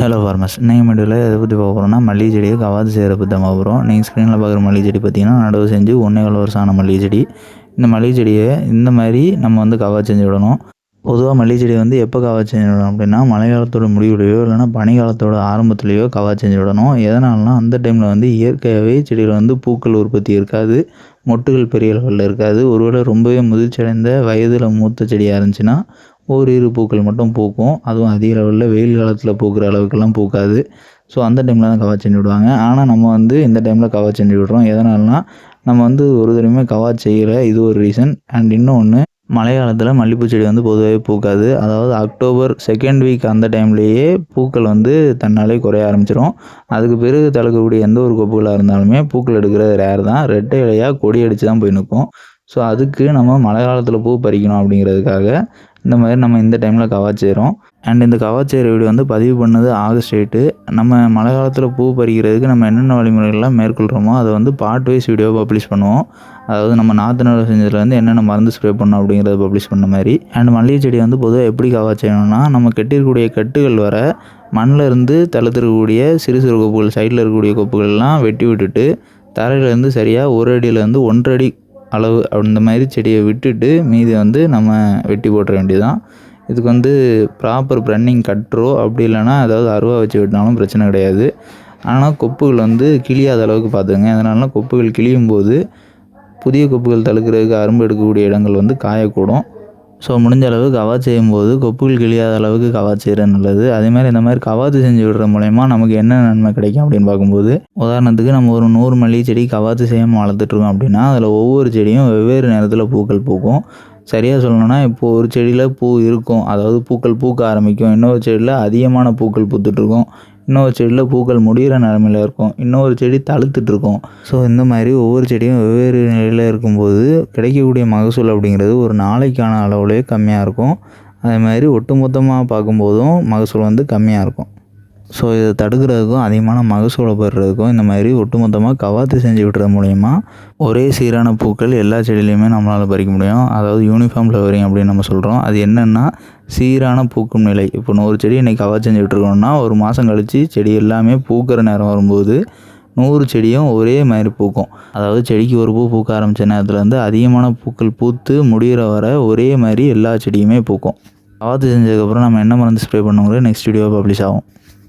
Hello farmers நீங்கள் மீடியில் எதை பற்றி பார்க்க போகிறோம்னா மல்லிகை செடியை கவாது செய்கிற பற்றி தான் போகிறோம் நீங்கள் ஸ்க்ரீனில் பார்க்குற மல்லிகை செடி பார்த்தீங்கன்னா நடவு செஞ்சு ஒன்றே கால வருஷம் ஆன மல்லிகை செடி. இந்த மல்லிகை செடியை இந்த மாதிரி நம்ம வந்து கவாது செஞ்சு விடணும். பொதுவாக மல்லிகை செடி வந்து எப்போ கவாத்து செஞ்சு விடணும் அப்படின்னா மழை காலத்தோட முடிவுலையோ இல்லைனா பனிக்காலத்தோட ஆரம்பத்துலேயோ கவாத்து செஞ்சு விடணும். எதனாலனா அந்த டைமில் வந்து இயற்கையாகவே செடியில் வந்து பூக்கள் உற்பத்தி இருக்காது. மொட்டுகள் பெரிய அளவில் இருக்காது. ஒருவேளை ரொம்பவே முதிர்ச்சி அடைந்த வயதில் மூத்த செடியாக இருந்துச்சுன்னா ஓரிரு பூக்கள் மட்டும் பூக்கும். அதுவும் அதிக லெவலில் வெயில் காலத்தில் பூக்கிற அளவுக்கெல்லாம் பூக்காது. ஸோ அந்த டைமில் தான் கவா செஞ்சு விடுவாங்க. ஆனால் நம்ம வந்து இந்த டைமில் கவா செஞ்சு விடுறோம். எதனால்னா நம்ம வந்து ஒரு தடவையுமே கவா செய்யலை இது ஒரு ரீசன் அண்ட் இன்னொன்று மழை காலத்தில் மல்லிகைப்பூ செடி வந்து பொதுவாகவே பூக்காது. அதாவது அக்டோபர் செகண்ட் வீக் அந்த டைம்லேயே பூக்கள் வந்து தன்னாலே குறைய ஆரம்பிச்சிடும் அதுக்கு பிறகு தளர்க்கக்கூடிய எந்த ஒரு கொப்புகளாக இருந்தாலுமே பூக்கள் எடுக்கிறது ரேர் தான். ரெட்டை இலையாக கொடி அடித்து தான் போய் நிற்கும் ஸோ அதுக்கு நம்ம மழை காலத்தில் பூ பறிக்கணும் அப்படிங்கிறதுக்காக இந்த மாதிரி நம்ம இந்த டைமில் கவாச்சேரும் அண்ட் இந்த கவாச்சேர் வீடு வீடியோ வந்து பதிவு பண்ணது ஆகஸ்ட் எயிட்டு நம்ம மழை காலத்தில் பூ பறிக்கிறதுக்கு நம்ம என்னென்ன வழிமுறைகள்லாம் மேற்கொள்கிறோமோ அதை வந்து பார்ட் வைஸ் வீடியோ பப்ளிஷ் பண்ணுவோம். அதாவது நம்ம நாற்று நடவு செஞ்சதுல வந்து என்னென்ன மருந்து ஸ்ப்ரே பண்ணோம் அப்படிங்கிறத பப்ளிஷ் பண்ண மாதிரி. அண்ட் மல்லிகை செடி வந்து பொதுவாக எப்படி கவாச் நம்ம கட்டியிருக்கக்கூடிய கட்டுகள் வர மண்ணில் இருந்து தளர்த்துருக்கக்கூடிய சிறு சிறு கொப்புகள் சைடில் இருக்கக்கூடிய கொப்புகள்லாம் வெட்டி விட்டுட்டு தரையிலேருந்து சரியாக ஒரு அடியிலேருந்து ஒன்றரை அடி அளவு அந்த மாதிரி செடியை விட்டுட்டு மீதி வந்து நம்ம வெட்டி போட்டுற வேண்டியதுதான். இதுக்கு வந்து ப்ராப்பர் ப்ரன்னிங் கட்டுறோ அப்படி இல்லைன்னா அதாவது அருவா வச்சு விட்டாலும் பிரச்சனை கிடையாது. ஆனால் கொப்புகள் வந்து கிழியாத அளவுக்கு பார்த்துங்க அதனால கொப்புகள் கிழியும் போது புதிய கொப்புகள் தழுக்கிறதுக்கு அரும்பு எடுக்கக்கூடிய இடங்கள் வந்து காயக்கூடும். ஸோ முடிஞ்ச அளவு கவாச் செய்யும்போது கொப்புகள் கிழியாத அளவுக்கு கவாச் செய்கிறது நல்லது. அதேமாதிரி இந்த மாதிரி கவாத்து செஞ்சு விடுற மூலயமா நமக்கு என்ன நன்மை கிடைக்கும் அப்படின்னு பார்க்கும்போது உதாரணத்துக்கு நம்ம ஒரு நூறு மல்லிகை செடி கவாத்து செய்யாமல் வளர்த்துட்ருக்கோம் அப்படின்னா அதில் ஒவ்வொரு செடியும் வெவ்வேறு நேரத்தில் பூக்கள் பூக்கும். சரியாக சொல்லணும்னா இப்போது ஒரு செடியில் பூ இருக்கும். அதாவது பூக்கள் பூக்க ஆரம்பிக்கும். இன்னொரு செடியில் அதிகமான பூக்கள் பூத்துட்ருக்கும். இன்னொரு செடியில் பூக்கள் முடிகிற நிலமையில இருக்கும். இன்னொரு செடி தழுத்துட்டு இருக்கும். ஸோ இந்த மாதிரி ஒவ்வொரு செடியும் வெவ்வேறு நிலையில் இருக்கும்போது கிடைக்கக்கூடிய மகசூல் அப்படிங்கிறது ஒரு நாளைக்கான அளவுலேயே கம்மியாக இருக்கும். அதே மாதிரி ஒட்டுமொத்தமாக பார்க்கும்போதும் மகசூல் வந்து கம்மியாக இருக்கும். ஸோ இதை தடுக்கிறதுக்கும் அதிகமான மகசூலை பெறுறதுக்கும் இந்த மாதிரி ஒட்டுமொத்தமாக கவாத்து செஞ்சு விடுறது மூலயமா ஒரே சீரான பூக்கள் எல்லா செடியிலையுமே நம்மளால் பறிக்க முடியும். அதாவது யூனிஃபார்ம் ஃப்ளவரிங் அப்படின்னு நம்ம சொல்கிறோம் அது என்னென்னா சீரான பூக்கும் நிலை. இப்போ நூறு செடி இன்றைக்கி கவாத்து செஞ்சு விட்டுருக்கோம்னா ஒரு மாதம் கழித்து செடி எல்லாமே பூக்கிற நேரம் வரும்போது நூறு செடியும் ஒரே மாதிரி பூக்கும். அதாவது செடிக்கு ஒரு பூ பூக்க ஆரம்பித்த நேரத்துலேருந்து அதிகமான பூக்கள் பூத்து முடிகிற வர ஒரே மாதிரி எல்லா செடியுமே பூக்கும். கவாத்து செஞ்சதுக்கப்புறம் நம்ம என்ன மருந்து ஸ்ப்ரே பண்ணுங்கிறது நெக்ஸ்ட் வீடியோ பப்ளிஷ் ஆகும்.